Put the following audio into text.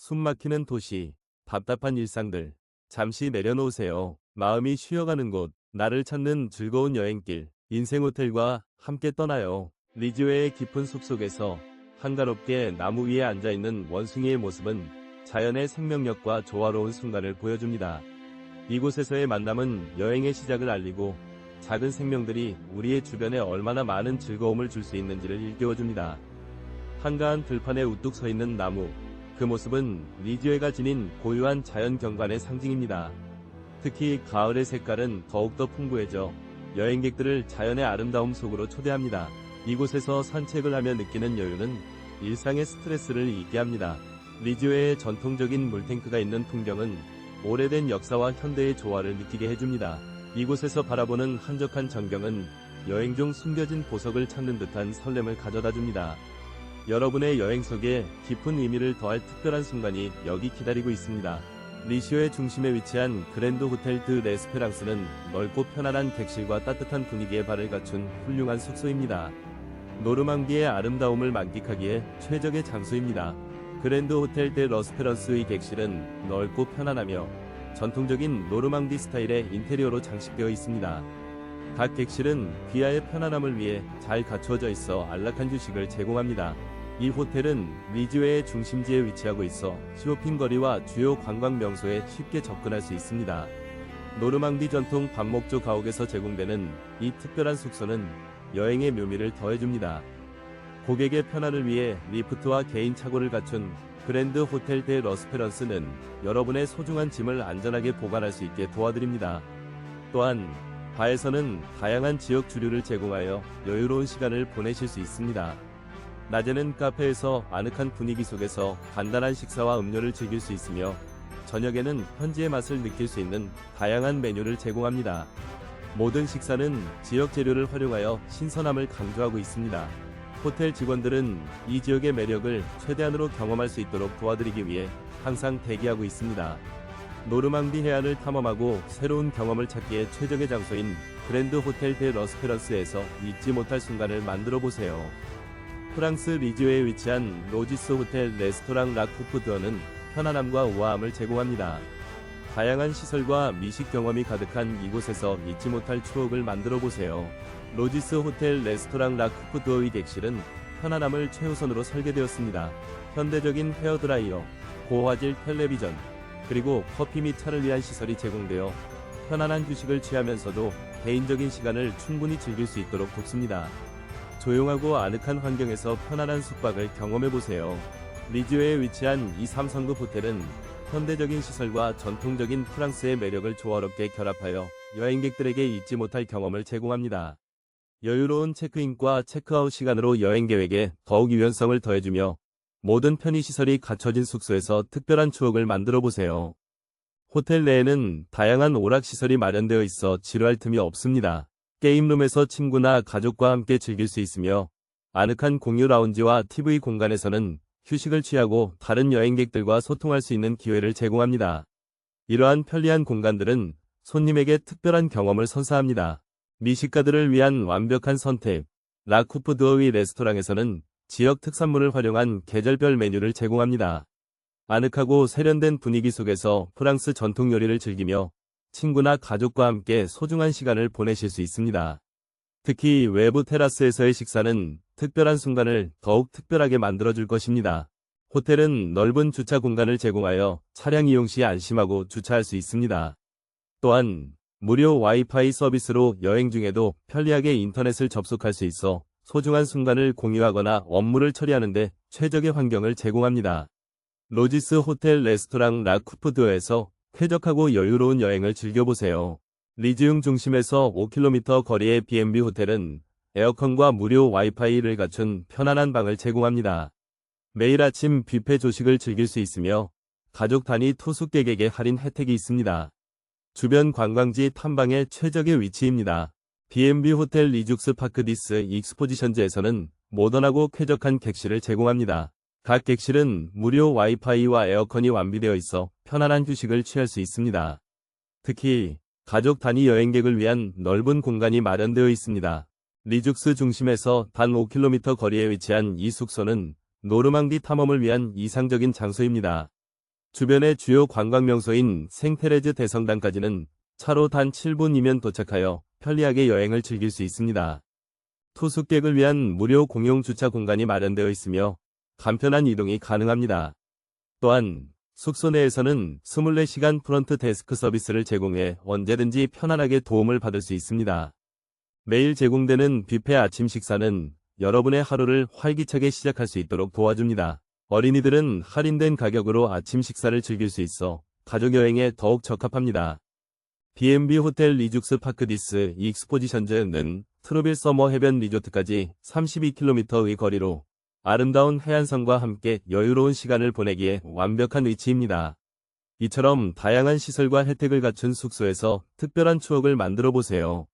숨막히는 도시, 답답한 일상들. 잠시 내려놓으세요. 마음이 쉬어가는 곳, 나를 찾는 즐거운 여행길, 인생 호텔과 함께 떠나요. 리즈웨의 깊은 숲속에서 한가롭게 나무 위에 앉아있는 원숭이의 모습은 자연의 생명력과 조화로운 순간을 보여줍니다. 이곳에서의 만남은 여행의 시작을 알리고 작은 생명들이 우리의 주변에 얼마나 많은 즐거움을 줄 수 있는지를 일깨워줍니다. 한가한 들판에 우뚝 서 있는 나무, 그 모습은 리지웨가 지닌 고유한 자연 경관의 상징입니다. 특히 가을의 색깔은 더욱더 풍부해져 여행객들을 자연의 아름다움 속으로 초대합니다. 이곳에서 산책을 하며 느끼는 여유는 일상의 스트레스를 잊게 합니다. 리지웨의 전통적인 물탱크가 있는 풍경은 오래된 역사와 현대의 조화를 느끼게 해줍니다. 이곳에서 바라보는 한적한 전경은 여행 중 숨겨진 보석을 찾는 듯한 설렘을 가져다 줍니다. 여러분의 여행 속에 깊은 의미를 더할 특별한 순간이 여기 기다리고 있습니다. 리시오의 중심에 위치한 그랜드 호텔 드 레스페랑스는 넓고 편안한 객실과 따뜻한 분위기에 발을 갖춘 훌륭한 숙소입니다. 노르망디의 아름다움을 만끽하기에 최적의 장소입니다. 그랜드 호텔 데 러스페런스의 객실은 넓고 편안하며 전통적인 노르망디 스타일의 인테리어로 장식되어 있습니다. 각 객실은 귀하의 편안함을 위해 잘 갖추어져 있어 안락한 휴식을 제공합니다. 이 호텔은 리즈웨의 중심지에 위치하고 있어 쇼핑거리와 주요 관광 명소에 쉽게 접근할 수 있습니다. 노르망디 전통 반목조 가옥에서 제공되는 이 특별한 숙소는 여행의 묘미를 더해줍니다. 고객의 편안을 위해 리프트와 개인 차고를 갖춘 그랜드 호텔 데 러스페런스는 여러분의 소중한 짐을 안전하게 보관할 수 있게 도와드립니다. 또한 바에서는 다양한 지역 주류를 제공하여 여유로운 시간을 보내실 수 있습니다. 낮에는 카페에서 아늑한 분위기 속에서 간단한 식사와 음료를 즐길 수 있으며 저녁에는 현지의 맛을 느낄 수 있는 다양한 메뉴를 제공합니다. 모든 식사는 지역 재료를 활용하여 신선함을 강조하고 있습니다. 호텔 직원들은 이 지역의 매력을 최대한으로 경험할 수 있도록 도와드리기 위해 항상 대기하고 있습니다. 노르망디 해안을 탐험하고 새로운 경험을 찾기에 최적의 장소인 그랜드 호텔 데 러스페런스에서 잊지 못할 순간을 만들어 보세요. 프랑스 리즈웨에 위치한 로지스 호텔 레스토랑 라쿠프드어는 편안함과 우아함을 제공합니다. 다양한 시설과 미식 경험이 가득한 이곳에서 잊지 못할 추억을 만들어 보세요. 로지스 호텔 레스토랑 라쿠프드어의 객실은 편안함을 최우선으로 설계되었습니다. 현대적인 헤어드라이어, 고화질 텔레비전, 그리고 커피 및 차를 위한 시설이 제공되어 편안한 휴식을 취하면서도 개인적인 시간을 충분히 즐길 수 있도록 돕습니다. 조용하고 아늑한 환경에서 편안한 숙박을 경험해 보세요. 리즈웨에 위치한 이 3성급 호텔은 현대적인 시설과 전통적인 프랑스의 매력을 조화롭게 결합하여 여행객들에게 잊지 못할 경험을 제공합니다. 여유로운 체크인과 체크아웃 시간으로 여행 계획에 더욱 유연성을 더해주며 모든 편의시설이 갖춰진 숙소에서 특별한 추억을 만들어 보세요. 호텔 내에는 다양한 오락시설이 마련되어 있어 지루할 틈이 없습니다. 게임룸에서 친구나 가족과 함께 즐길 수 있으며 아늑한 공유 라운지와 TV 공간에서는 휴식을 취하고 다른 여행객들과 소통할 수 있는 기회를 제공합니다. 이러한 편리한 공간들은 손님에게 특별한 경험을 선사합니다. 미식가들을 위한 완벽한 선택. 라쿠프 드어위 레스토랑에서는 지역 특산물을 활용한 계절별 메뉴를 제공합니다. 아늑하고 세련된 분위기 속에서 프랑스 전통 요리를 즐기며 친구나 가족과 함께 소중한 시간을 보내실 수 있습니다. 특히 외부 테라스에서의 식사는 특별한 순간을 더욱 특별하게 만들어줄 것입니다. 호텔은 넓은 주차 공간을 제공하여 차량 이용 시 안심하고 주차할 수 있습니다. 또한 무료 와이파이 서비스로 여행 중에도 편리하게 인터넷을 접속할 수 있어 소중한 순간을 공유하거나 업무를 처리하는데 최적의 환경을 제공합니다. 로지스 호텔 레스토랑 라쿠프드에서 쾌적하고 여유로운 여행을 즐겨보세요. 리즈용 중심에서 5km 거리의 B&B 호텔은 에어컨과 무료 와이파이를 갖춘 편안한 방을 제공합니다. 매일 아침 뷔페 조식을 즐길 수 있으며 가족 단위 투숙객에게 할인 혜택이 있습니다. 주변 관광지 탐방의 최적의 위치입니다. B&B 호텔 리죽스 파크 디스 익스포지션즈에서는 모던하고 쾌적한 객실을 제공합니다. 각 객실은 무료 와이파이와 에어컨이 완비되어 있어 편안한 휴식을 취할 수 있습니다. 특히 가족 단위 여행객을 위한 넓은 공간이 마련되어 있습니다. 리죽스 중심에서 단 5km 거리에 위치한 이 숙소는 노르망디 탐험을 위한 이상적인 장소입니다. 주변의 주요 관광 명소인 생테레즈 대성당까지는 차로 단 7분이면 도착하여 편리하게 여행을 즐길 수 있습니다. 투숙객을 위한 무료 공용 주차 공간이 마련되어 있으며 간편한 이동이 가능합니다. 또한 숙소 내에서는 24시간 프런트 데스크 서비스를 제공해 언제든지 편안하게 도움을 받을 수 있습니다. 매일 제공되는 뷔페 아침 식사는 여러분의 하루를 활기차게 시작할 수 있도록 도와줍니다. 어린이들은 할인된 가격으로 아침 식사를 즐길 수 있어 가족 여행에 더욱 적합합니다. B&B 호텔 리죽스 파크디스 익스포지션즈는 트로빌 서머 해변 리조트까지 32km의 거리로 아름다운 해안선과 함께 여유로운 시간을 보내기에 완벽한 위치입니다. 이처럼 다양한 시설과 혜택을 갖춘 숙소에서 특별한 추억을 만들어 보세요.